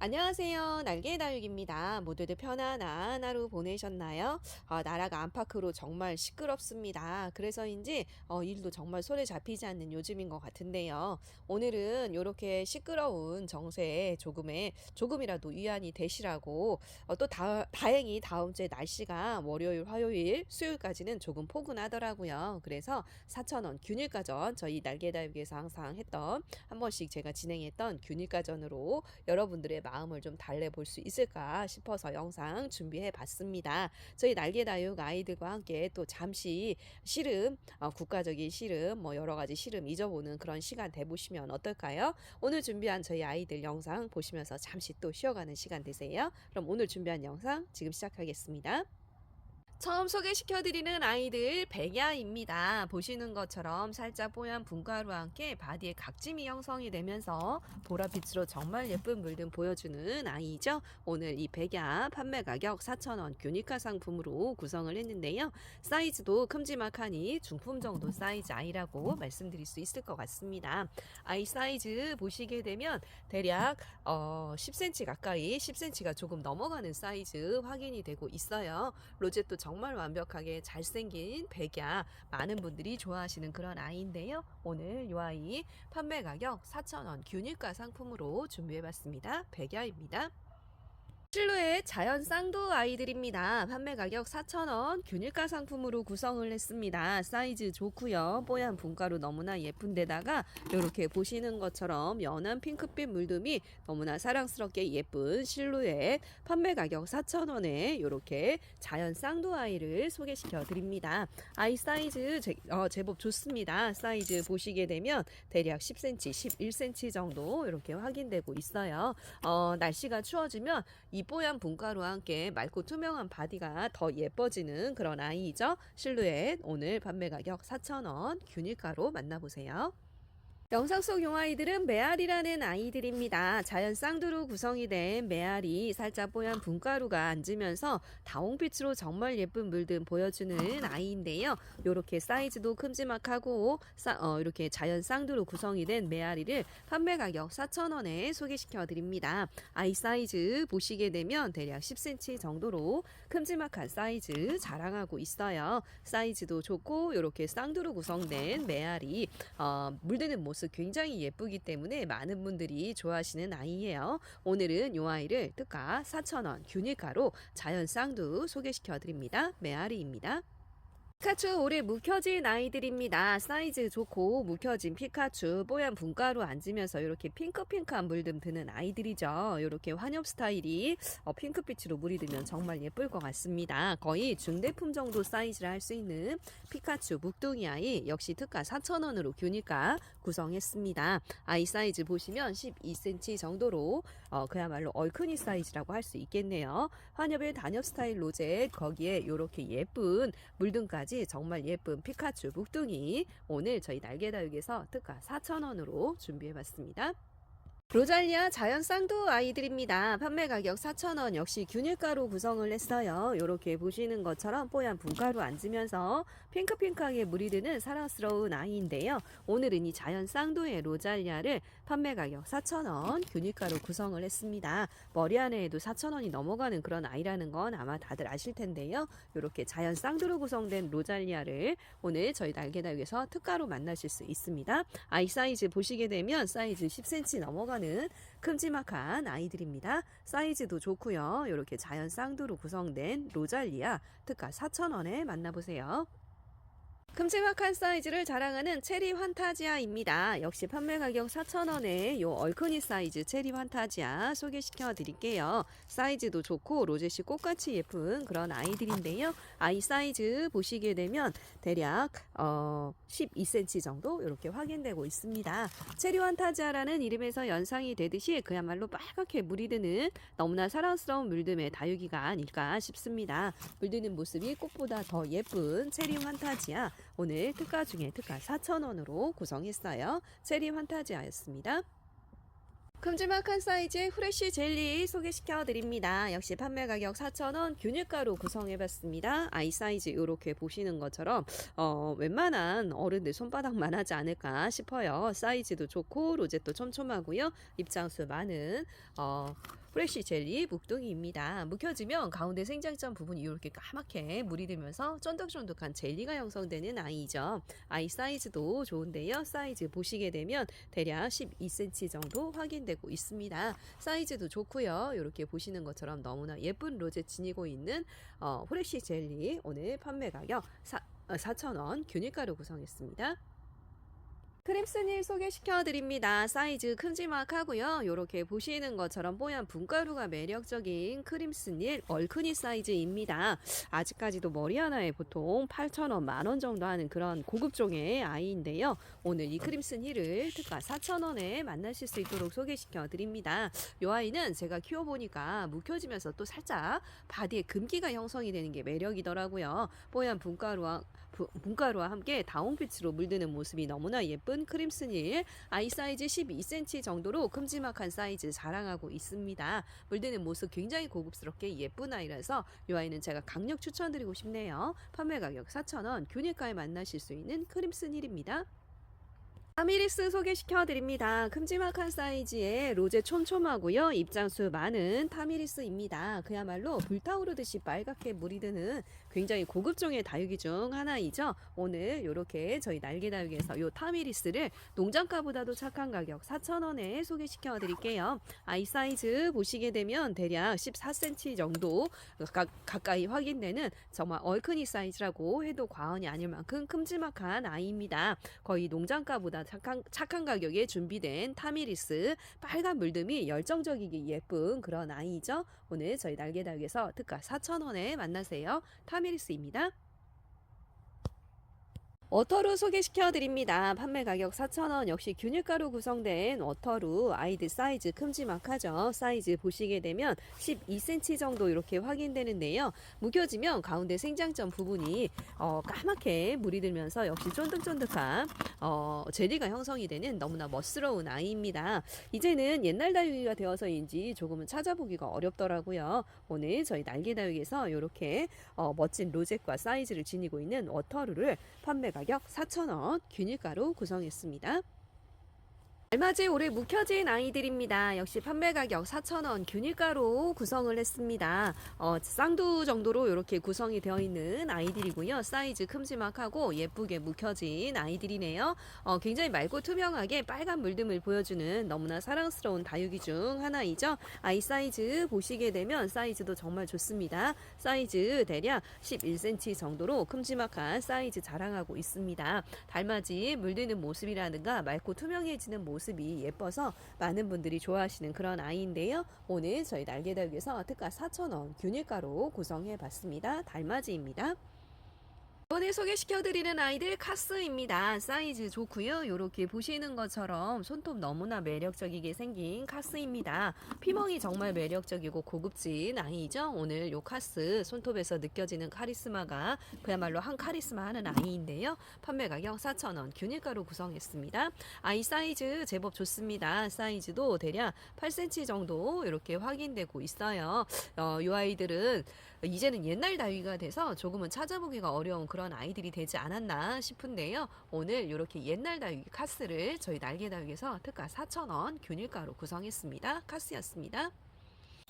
안녕하세요. 날개 다육입니다. 모두들 편안한 하루 보내셨나요? 아, 나라가 안팎으로 정말 시끄럽습니다. 그래서인지 어, 일도 정말 손에 잡히지 않는 요즘인 것 같은데요. 오늘은 이렇게 시끄러운 정세에 조금의 조금이라도 위안이 되시라고 어, 또 다, 다행히 다음 주에 날씨가 월요일, 화요일, 수요일까지는 조금 포근하더라고요. 그래서 4,000원 균일가전 저희 날개 다육에서 항상 했던 한 번씩 제가 진행했던 균일가전으로 여러분들의 마음을 좀 달래볼 수 있을까 싶어서 영상 준비해 봤습니다. 저희 날개 다육 아이들과 함께 또 잠시 씨름, 어, 국가적인 씨름, 뭐 여러 가지 씨름 잊어보는 그런 시간 돼보시면 어떨까요? 오늘 준비한 저희 아이들 영상 보시면서 잠시 또 쉬어가는 시간 되세요. 그럼 오늘 준비한 영상 지금 시작하겠습니다. 처음 소개시켜드리는 아이들 백야입니다. 보시는 것처럼 살짝 뽀얀 분가루와 함께 바디에 각짐이 형성이 되면서 보라빛으로 정말 예쁜 물든 보여주는 아이죠. 오늘 이 백야 판매 가격 4,000원 균일가 상품으로 구성을 했는데요. 사이즈도 큼지막하니 중품 정도 사이즈 아이라고 말씀드릴 수 있을 것 같습니다. 아이 사이즈 보시게 되면 대략 어, 10cm 가까이 10cm가 조금 넘어가는 사이즈 확인이 되고 있어요. 로제도 정말 완벽하게 잘생긴 백야 많은 분들이 좋아하시는 그런 아이인데요. 오늘 이 아이 판매 가격 4,000원 균일가 상품으로 준비해봤습니다. 백야입니다. 실루엣 자연 쌍도 아이들입니다. 판매 가격 4,000원 균일가 상품으로 구성을 했습니다. 사이즈 좋고요. 뽀얀 분가루 너무나 예쁜데다가 이렇게 보시는 것처럼 연한 핑크빛 물듬이 너무나 사랑스럽게 예쁜 실루엣 판매 가격 4,000원에 이렇게 자연 쌍도 아이를 소개시켜 드립니다. 아이 사이즈 제, 어, 제법 좋습니다. 사이즈 보시게 되면 대략 10cm, 11cm 정도 이렇게 확인되고 있어요. 어, 날씨가 추워지면 이 뽀얀 분가루와 함께 맑고 투명한 바디가 더 예뻐지는 그런 아이이죠. 실루엣 오늘 판매 가격 4,000원 균일가로 만나보세요. 영상 속 용아이들은 메아리라는 아이들입니다. 자연 쌍두로 구성이 된 메아리 살짝 뽀얀 분가루가 앉으면서 다홍빛으로 정말 예쁜 물든 보여주는 아이인데요. 이렇게 사이즈도 큼지막하고 싸, 어, 이렇게 자연 쌍두로 구성이 된 메아리를 판매 가격 4,000원에 소개시켜 드립니다. 아이 사이즈 보시게 되면 대략 10cm 정도로 큼지막한 사이즈 자랑하고 있어요. 사이즈도 좋고 이렇게 쌍두로 구성된 메아리 어, 물드는 모습 굉장히 예쁘기 때문에 많은 분들이 좋아하시는 아이예요. 오늘은 이 아이를 특가 4,000원 균일가로 자연 쌍두 소개시켜 드립니다. 메아리입니다. 피카츄 올해 묵혀진 아이들입니다. 사이즈 좋고 묵혀진 피카츄 뽀얀 분가루 앉으면서 이렇게 핑크핑크한 물듬 드는 아이들이죠. 이렇게 환엽 스타일이 어, 핑크빛으로 물이 들면 정말 예쁠 것 같습니다. 거의 중대품 정도 사이즈를 할 수 있는 피카츄 묵둥이 아이 역시 특가 4,000원으로 균일가 구성했습니다. 아이 사이즈 보시면 12cm 정도로 어, 그야말로 얼큰이 사이즈라고 할 수 있겠네요. 환엽의 단엽 스타일 로제 거기에 이렇게 예쁜 물등까지 정말 예쁜 피카츄 묵둥이 오늘 저희 날개다육에서 특가 4,000원으로 준비해봤습니다. 로잘리아 자연 쌍두 아이들입니다. 판매 가격 4,000원 역시 균일가로 구성을 했어요. 이렇게 보시는 것처럼 뽀얀 분가루 앉으면서 핑크핑크하게 물이 드는 사랑스러운 아이인데요. 오늘은 이 자연 쌍두의 로잘리아를 판매 가격 4,000원 균일가로 구성을 했습니다. 머리 안에도 4,000원이 넘어가는 그런 아이라는 건 아마 다들 아실 텐데요. 이렇게 자연 쌍두로 구성된 로잘리아를 오늘 저희 날개다육에서 특가로 만나실 수 있습니다. 아이 사이즈 보시게 되면 사이즈 10cm 넘어가는 큼지막한 아이들입니다. 사이즈도 좋고요. 이렇게 자연 쌍두로 구성된 로잘리아 특가 4,000원에 만나보세요. 큼지막한 사이즈를 자랑하는 체리 환타지아입니다. 역시 판매 가격 4,000원에 요 얼큰이 사이즈 체리 환타지아 소개시켜 드릴게요. 사이즈도 좋고 로제시 꽃같이 예쁜 그런 아이들인데요. 아이 사이즈 보시게 되면 대략 어 12cm 정도 이렇게 확인되고 있습니다. 체리 환타지아라는 이름에서 연상이 되듯이 그야말로 빨갛게 물이 드는 너무나 사랑스러운 물듬의 다육이가 아닐까 싶습니다. 물드는 모습이 꽃보다 더 예쁜 체리 환타지아 오늘 특가 중에 특가 4,000원으로 구성했어요. 체리 환타지아였습니다. 큼지막한 사이즈의 후레쉬 젤리 소개시켜 드립니다. 역시 판매 가격 4,000원 균일가로 구성해 봤습니다. 아이 사이즈 이렇게 보시는 것처럼 어, 웬만한 어른들 손바닥만 하지 않을까 싶어요. 사이즈도 좋고 로제도 촘촘하고요. 입장수 많은 어, 프레쉬 젤리 묵둥이입니다. 묵혀지면 가운데 생장점 부분이 이렇게 까맣게 물이 들면서 쫀득쫀득한 젤리가 형성되는 아이죠. 아이 사이즈도 좋은데요. 사이즈 보시게 되면 대략 12cm 정도 확인되고 있습니다. 사이즈도 좋고요. 이렇게 보시는 것처럼 너무나 예쁜 로제 지니고 있는 어, 프레쉬 젤리 오늘 판매 가격 4, 4,000원 균일가로 구성했습니다. 크림스닐 소개시켜 드립니다. 사이즈 큼지막하고요. 이렇게 보시는 것처럼 뽀얀 분가루가 매력적인 크림스닐 얼큰이 사이즈입니다. 아직까지도 머리 하나에 보통 8,000원, 만원 정도 하는 그런 고급종의 아이인데요. 오늘 이 크림스닐을 특가 4,000원에 만나실 수 있도록 소개시켜 드립니다. 이 아이는 제가 키워보니까 묵혀지면서 또 살짝 바디에 금기가 형성이 되는 게 매력이더라고요. 뽀얀 분가루와 부- 분가루와 함께 다운빛으로 물드는 모습이 너무나 예쁜 크림스닐 아이 사이즈 12cm 정도로 큼지막한 사이즈 자랑하고 있습니다. 물드는 모습 굉장히 고급스럽게 예쁜 아이라서 이 아이는 제가 강력 추천드리고 싶네요. 판매 가격 4,000원 균일가에 만나실 수 있는 크림스닐입니다. 아미리스 소개시켜 드립니다. 큼지막한 사이즈의 로제 촘촘하고요. 입장수 많은 타미리스입니다. 그야말로 불타오르듯이 빨갛게 물이 드는 굉장히 고급종의 다육이 중 하나이죠. 오늘 이렇게 저희 날개 다육에서 이 타미리스를 농장가보다도 착한 가격 4,000원에 소개시켜 드릴게요. 아이 사이즈 보시게 되면 대략 14cm 정도 가, 가까이 확인되는 정말 얼큰이 사이즈라고 해도 과언이 아닐 만큼 큼지막한 아이입니다. 거의 농장가보다 착한, 착한 가격에 준비된 타미리스 빨간 물듬이 열정적이게 예쁜 그런 아이죠. 오늘 저희 날개다육에서 특가 4,000원에 만나세요. 타미리스입니다. 워터루 소개시켜 드립니다. 판매 가격 4,000원 역시 균일가로 구성된 워터루 아이들 사이즈 큼지막하죠. 사이즈 보시게 되면 12cm 정도 이렇게 확인되는데요. 무겨지면 가운데 생장점 부분이 어, 까맣게 물이 들면서 역시 쫀득쫀득한 어, 젤리가 형성이 되는 너무나 멋스러운 아이입니다. 이제는 옛날 다육이가 되어서인지 조금은 찾아보기가 어렵더라고요. 오늘 저희 날개 다육에서 이렇게 어, 멋진 로zet과 사이즈를 지니고 있는 워터루를 판매 가격 4,000원 균일가로 구성했습니다. 알맞이 올해 묵혀진 아이들입니다. 역시 판매 가격 4,000원 균일가로 구성을 했습니다. 어, 쌍두 정도로 이렇게 구성이 되어 있는 아이들이고요. 사이즈 큼지막하고 예쁘게 묵혀진 아이들이네요. 어, 굉장히 맑고 투명하게 빨간 물듬을 보여주는 너무나 사랑스러운 다육이 중 하나이죠. 아이 사이즈 보시게 되면 사이즈도 정말 좋습니다. 사이즈 대략 11cm 정도로 큼지막한 사이즈 자랑하고 있습니다. 달맞이 물드는 모습이라든가 맑고 투명해지는 모습 이 예뻐서 많은 분들이 좋아하시는 그런 아이인데요. 오늘 저희 날개다육에서 특가 4,000원 균일가로 구성해 봤습니다. 달맞이입니다. 이번에 소개시켜드리는 아이들 카스입니다. 사이즈 좋고요. 이렇게 보시는 것처럼 손톱 너무나 매력적이게 생긴 카스입니다. 피멍이 정말 매력적이고 고급진 아이죠. 오늘 요 카스 손톱에서 느껴지는 카리스마가 그야말로 한 카리스마 하는 아이인데요. 판매 가격 4,000원 균일가로 구성했습니다. 아이 사이즈 제법 좋습니다. 사이즈도 대략 8cm 정도 이렇게 확인되고 있어요. 어, 이 아이들은 이제는 옛날 다위가 돼서 조금은 찾아보기가 어려운 그런 아이들이 되지 않았나 싶은데요. 오늘 이렇게 옛날 다위 카스를 저희 날개 다육에서 특가 4,000원 균일가로 구성했습니다. 카스였습니다.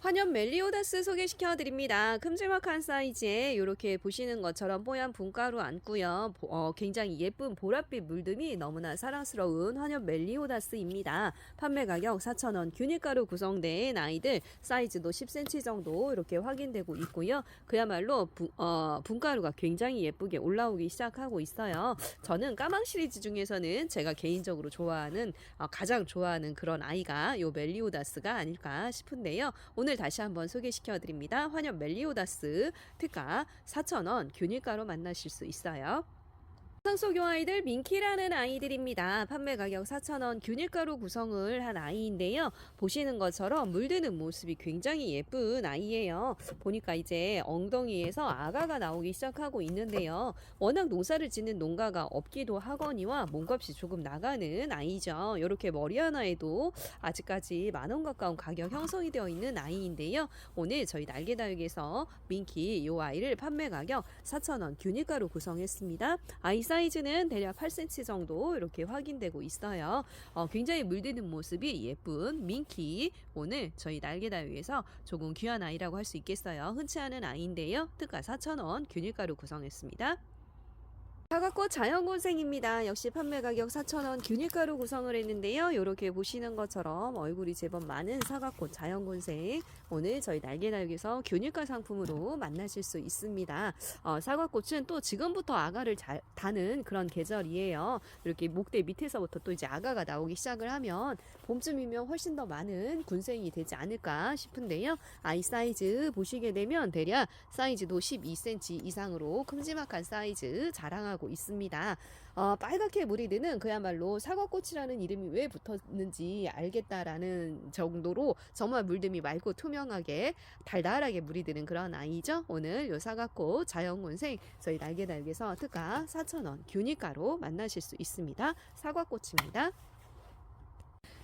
환연 멜리오다스 소개시켜 드립니다. 큼지막한 사이즈에 이렇게 보시는 것처럼 뽀얀 분가루 안고요. 보- 어, 굉장히 예쁜 보랏빛 물듬이 너무나 사랑스러운 환연 멜리오다스입니다. 판매 가격 4,000원 균일가로 구성된 아이들 사이즈도 10cm 정도 이렇게 확인되고 있고요. 그야말로 부, 어, 분가루가 굉장히 예쁘게 올라오기 시작하고 있어요. 저는 까망 시리즈 중에서는 제가 개인적으로 좋아하는 어, 가장 좋아하는 그런 아이가 요 멜리오다스가 아닐까 싶은데요. 오늘 다시 한번 소개시켜 드립니다. 환연 멜리오다스 특가 4,000원 균일가로 만나실 수 있어요. 상속용 아이들 민키라는 아이들입니다. 판매 가격 4,000원 균일가로 구성을 한 아이인데요. 보시는 것처럼 물드는 모습이 굉장히 예쁜 아이예요. 보니까 이제 엉덩이에서 아가가 나오기 시작하고 있는데요. 워낙 농사를 짓는 농가가 없기도 하거니와 몸값이 조금 나가는 아이죠. 이렇게 머리 하나에도 아직까지 만원 가까운 가격 형성이 되어 있는 아이인데요. 오늘 저희 날개다육에서 민키 이 아이를 판매 가격 4,000원 균일가로 구성했습니다. 아이 사이즈 사이즈는 대략 8cm 정도 이렇게 확인되고 있어요. 어, 굉장히 물드는 모습이 예쁜 민키. 오늘 저희 날개다육에서 조금 귀한 아이라고 할 수 있겠어요. 흔치 않은 아이인데요. 특가 4,000원 균일가로 구성했습니다. 사과꽃 자연곤생입니다. 역시 판매 가격 4,000원 균일가로 구성을 했는데요. 이렇게 보시는 것처럼 얼굴이 제법 많은 사과꽃 자연곤생. 오늘 저희 날개다육에서 균일가 상품으로 만나실 수 있습니다. 어, 사과꽃은 또 지금부터 아가를 잘 다는 그런 계절이에요. 이렇게 목대 밑에서부터 또 이제 아가가 나오기 시작을 하면 봄쯤이면 훨씬 더 많은 군생이 되지 않을까 싶은데요. 아이 사이즈 보시게 되면 대략 사이즈도 12cm 이상으로 큼지막한 사이즈 자랑하고 있습니다. 어, 빨갛게 물이 드는 그야말로 사과꽃이라는 이름이 왜 붙었는지 알겠다라는 정도로 정말 물듬이 맑고 투명하게 달달하게 물이 드는 그런 아이죠. 오늘 요 사과꽃 자연곤생 저희 날개달기에서 특가 4,000원 균일가로 만나실 수 있습니다. 사과꽃입니다.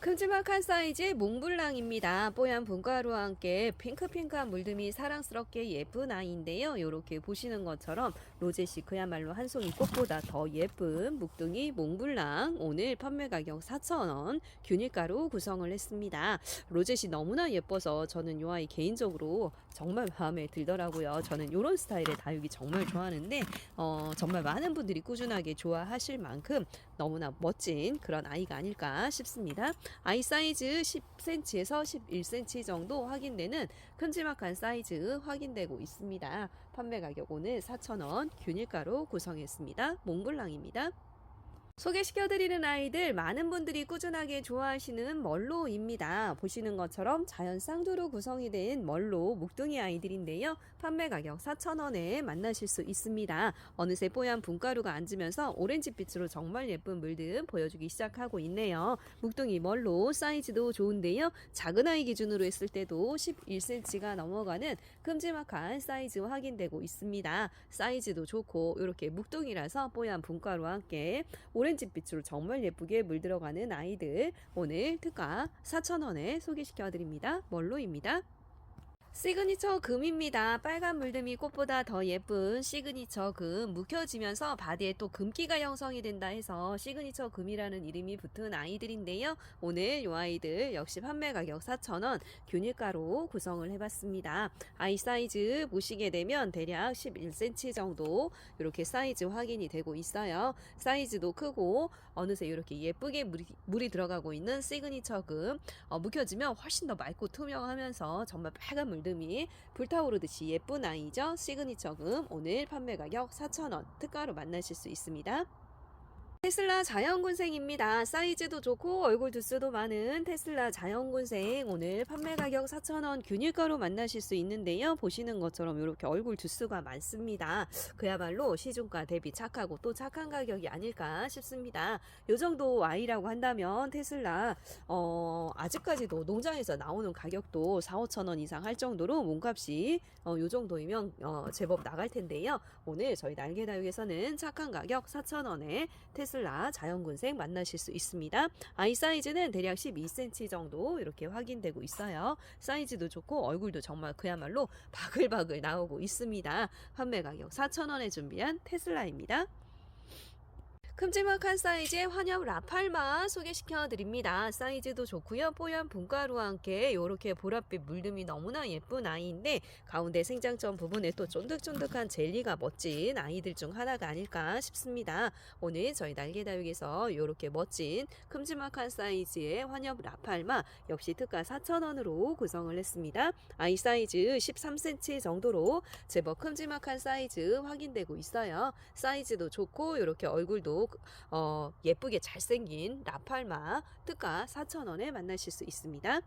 큼지막한 사이즈의 몽블랑입니다. 뽀얀 분가루와 함께 핑크핑크한 물듬이 사랑스럽게 예쁜 아이인데요. 이렇게 보시는 것처럼 로제시 그야말로 한 송이 꽃보다 더 예쁜 묵둥이 몽블랑 오늘 판매 가격 4,000원 균일가로 구성을 했습니다. 로제시 너무나 예뻐서 저는 이 아이 개인적으로 정말 마음에 들더라고요. 저는 이런 스타일의 다육이 정말 좋아하는데 어, 정말 많은 분들이 꾸준하게 좋아하실 만큼 너무나 멋진 그런 아이가 아닐까 싶습니다. 아이 사이즈 10cm에서 11cm 정도 확인되는 큼지막한 사이즈 확인되고 있습니다. 판매 가격 오늘 4,000원 균일가로 구성했습니다. 몽블랑입니다. 소개시켜드리는 아이들 많은 분들이 꾸준하게 좋아하시는 멀로입니다. 보시는 것처럼 자연 쌍두로 구성이 된 멀로 묵둥이 아이들인데요. 판매 가격 4,000원에 만나실 수 있습니다. 어느새 뽀얀 분가루가 앉으면서 오렌지빛으로 정말 예쁜 물들 보여주기 시작하고 있네요. 묵둥이 멀로 사이즈도 좋은데요. 작은 아이 기준으로 했을 때도 11cm가 넘어가는 큼지막한 사이즈 확인되고 있습니다. 사이즈도 좋고 이렇게 묵둥이라서 뽀얀 분가루와 함께 오렌지빛으로 정말 예쁘게 물들어가는 아이들 오늘 특가 4,000원에 소개시켜 드립니다. 멀로입니다. 시그니처 금입니다. 빨간 물듬이 꽃보다 더 예쁜 시그니처 금 묵혀지면서 바디에 또 금기가 형성이 된다 해서 시그니처 금이라는 이름이 붙은 아이들인데요. 오늘 이 아이들 역시 판매 가격 4,000원 균일가로 구성을 해봤습니다. 아이 사이즈 보시게 되면 대략 11cm 정도 이렇게 사이즈 확인이 되고 있어요. 사이즈도 크고 어느새 이렇게 예쁘게 물이, 물이 들어가고 있는 시그니처 금 어, 묵혀지면 훨씬 더 맑고 투명하면서 정말 빨간 물 듬이 불타오르듯이 예쁜 아이죠. 시그니처 금 오늘 판매 가격 4,000원 특가로 만나실 수 있습니다. 테슬라 자연군생입니다. 사이즈도 좋고 얼굴 두수도 많은 테슬라 자연군생 오늘 판매 가격 4,000원 균일가로 만나실 수 있는데요. 보시는 것처럼 이렇게 얼굴 두수가 많습니다. 그야말로 시중가 대비 착하고 또 착한 가격이 아닐까 싶습니다. 요 정도 아이라고 한다면 테슬라 어, 아직까지도 농장에서 나오는 가격도 4, 5천 원 이상 할 정도로 몸값이 어, 요 정도이면 어, 제법 나갈 텐데요. 오늘 저희 날개다육에서는 착한 가격 4천 원에 테슬라 자연군생 만나실 수 있습니다. 아이 사이즈는 대략 12cm 정도 이렇게 확인되고 있어요. 사이즈도 좋고 얼굴도 정말 그야말로 바글바글 나오고 있습니다. 판매 가격 4,000원에 준비한 테슬라입니다. 큼지막한 사이즈의 환엽 라팔마 소개시켜 드립니다. 사이즈도 좋고요. 뽀얀 분가루와 함께 이렇게 보랏빛 물듬이 너무나 예쁜 아이인데 가운데 생장점 부분에 또 쫀득쫀득한 젤리가 멋진 아이들 중 하나가 아닐까 싶습니다. 오늘 저희 날개다육에서 이렇게 멋진 큼지막한 사이즈의 환엽 라팔마 역시 특가 4,000원으로 구성을 했습니다. 아이 사이즈 13cm 정도로 제법 큼지막한 사이즈 확인되고 있어요. 사이즈도 좋고 이렇게 얼굴도 어, 예쁘게 잘생긴 라팔마 특가 4,000원에 만나실 수 있습니다.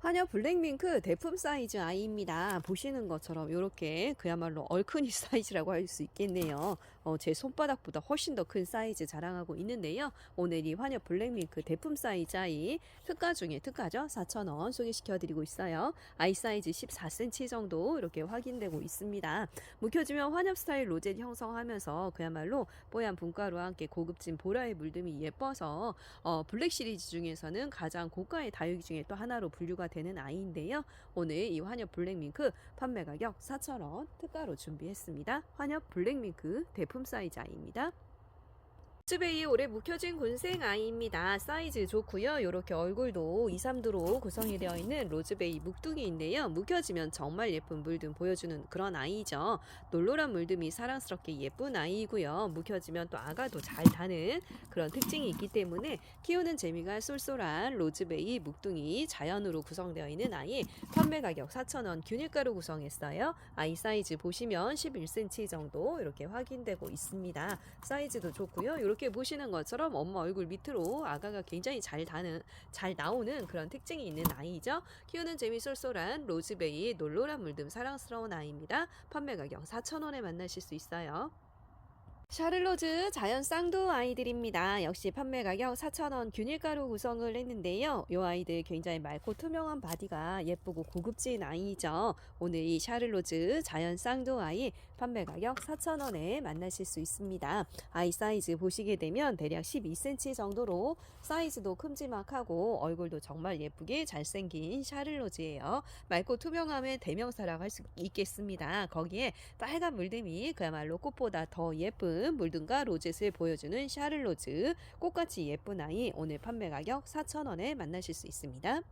한여 블랙밍크 대품 사이즈 아이입니다. 보시는 것처럼 이렇게 그야말로 얼큰이 사이즈라고 할 수 있겠네요. 어, 제 손바닥보다 훨씬 더 큰 사이즈 자랑하고 있는데요. 오늘 이 환여 블랙밍크 대품 사이즈 아이 특가 중에 특가죠. 4,000원 소개시켜드리고 있어요. 아이 사이즈 14cm 정도 이렇게 확인되고 있습니다. 묵혀지면 환엽 스타일 로젤 형성하면서 그야말로 뽀얀 분가루와 함께 고급진 보라의 물듬이 예뻐서 어, 블랙 시리즈 중에서는 가장 고가의 다육이 중에 또 하나로 분류가 되는 아이인데요. 오늘 이 환엽 블랙밍크 판매 가격 4,000원 특가로 준비했습니다. 환엽 블랙밍크 대품 사이즈 아이입니다. 쭈베이 올해 묵혀진 군생 아이입니다. 사이즈 좋고요. 이렇게 얼굴도 2, 3도로 구성이 되어 있는 로즈베이 묵둥이인데요. 묵혀지면 정말 예쁜 물듬 보여주는 그런 아이죠. 놀노란 물듬이 사랑스럽게 예쁜 아이이고요. 묵혀지면 또 아가도 잘 타는 그런 특징이 있기 때문에 키우는 재미가 쏠쏠한 로즈베이 묵둥이 자연으로 구성되어 있는 아이 판매 가격 4,000원 균일가로 구성했어요. 아이 사이즈 보시면 11cm 정도 이렇게 확인되고 있습니다. 사이즈도 좋고요. 이렇게 보시는 것처럼 엄마 얼굴 밑으로 아가가 굉장히 잘 다는 잘 나오는 그런 특징이 있는 아이죠. 키우는 재미 쏠쏠한 로즈베이 놀노란 물듬 사랑스러운 아이입니다. 판매 가격 4,000원에 만나실 수 있어요. 샤를로즈 자연 쌍두 아이들입니다. 역시 판매 가격 4,000원 균일가로 구성을 했는데요. 이 아이들 굉장히 맑고 투명한 바디가 예쁘고 고급진 아이죠. 오늘 이 샤를로즈 자연 쌍두 아이 판매 가격 4,000원에 만나실 수 있습니다. 아이 사이즈 보시게 되면 대략 12cm 정도로 사이즈도 큼지막하고 얼굴도 정말 예쁘게 잘생긴 샤를로즈예요. 맑고 투명함의 대명사라고 할 수 있겠습니다. 거기에 빨간 물듬이 그야말로 꽃보다 더 예쁜 물듬과 로젯을 보여주는 샤를로즈 꽃같이 예쁜 아이 오늘 판매 가격 4,000원에 만나실 수 있습니다.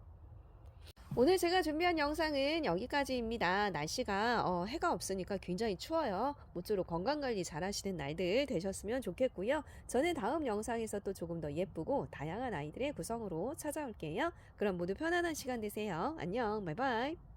오늘 제가 준비한 영상은 여기까지입니다. 날씨가 어, 해가 없으니까 굉장히 추워요. 모쪼록 건강관리 잘 하시는 날들 되셨으면 좋겠고요. 저는 다음 영상에서 또 조금 더 예쁘고 다양한 아이들의 구성으로 찾아올게요. 그럼 모두 편안한 시간 되세요. 안녕, 바이바이.